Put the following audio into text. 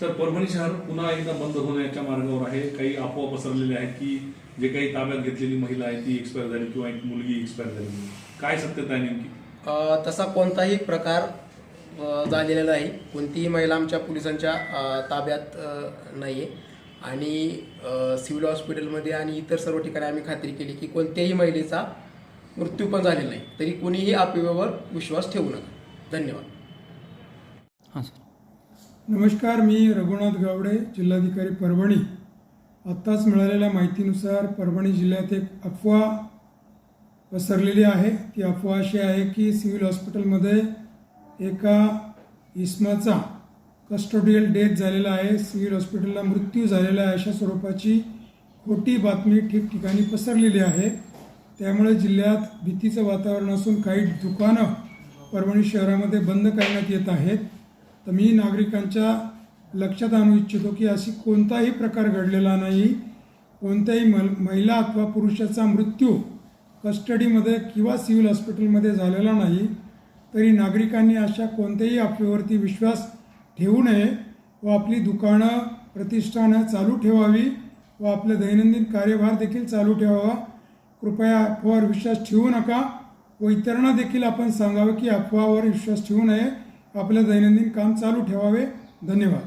Sir Parbhani शहर पुन्हा एकदा बंद होण्याच्या मार्गावर आहे. काही अफवा पसरलेल्या आहेत की जे काही ताब्यात घेतलेली महिला आहे ती एक्सपायर झाली किंवा एक मुलगी एक्सपायर झाली. काय सत्यता आहे नेमकी? तसा कोणताही प्रकार झालेला नाही. कोणतीही महिला आमच्या पोलिसांच्या ताब्यात नाही आहे आणि सिव्हिल हॉस्पिटलमध्ये आणि इतर सर्व ठिकाणी आम्ही खात्री केली की कोणत्याही महिलेचा मृत्यू पण झालेला नाही. तरी कोणीही अफवेवर विश्वास ठेवू नका. धन्यवाद. हां सर. नमस्कार मी रघुनाथ गावडे जिल्हाधिकारी परभणी. आत्ताच मिळालेल्या माहितीनुसार परभणी जिल्ह्यात एक अफवा पसरलेली आहे. ती अफवा अशी आहे की सिव्हिल हॉस्पिटलमध्ये एका इसमाचा कस्टोडियल डेथ झालेला आहे. सिव्हिल हॉस्पिटलला मृत्यू झालेला आहे अशा स्वरूपाची खोटी बातमी ठिकठिकाणी पसरलेली आहे. त्यामुळे जिल्ह्यात भीतीचं वातावरण असून काही दुकानं परभणी शहरामध्ये बंद करण्यात येत आहेत. तर मी नागरिकांच्या लक्षात आणू इच्छितो की अशी कोणताही प्रकार घडलेला नाही. कोणत्याही मल महिला अथवा पुरुषाचा मृत्यू कस्टडीमध्ये किंवा सिव्हिल हॉस्पिटलमध्ये झालेला नाही तरी नागरिकांनी अशा कोणत्याही अफवेवरती विश्वास ठेवू नये व आपली दुकानं प्रतिष्ठानं चालू ठेवावी व आपले दैनंदिन कार्यभार देखील चालू ठेवावा. कृपया अफवावर विश्वास ठेवू नका व इतरांना देखील आपण सांगावं की अफवावर विश्वास ठेवू नये. आपलं दैनंदिन काम चालू ठेवावे. धन्यवाद.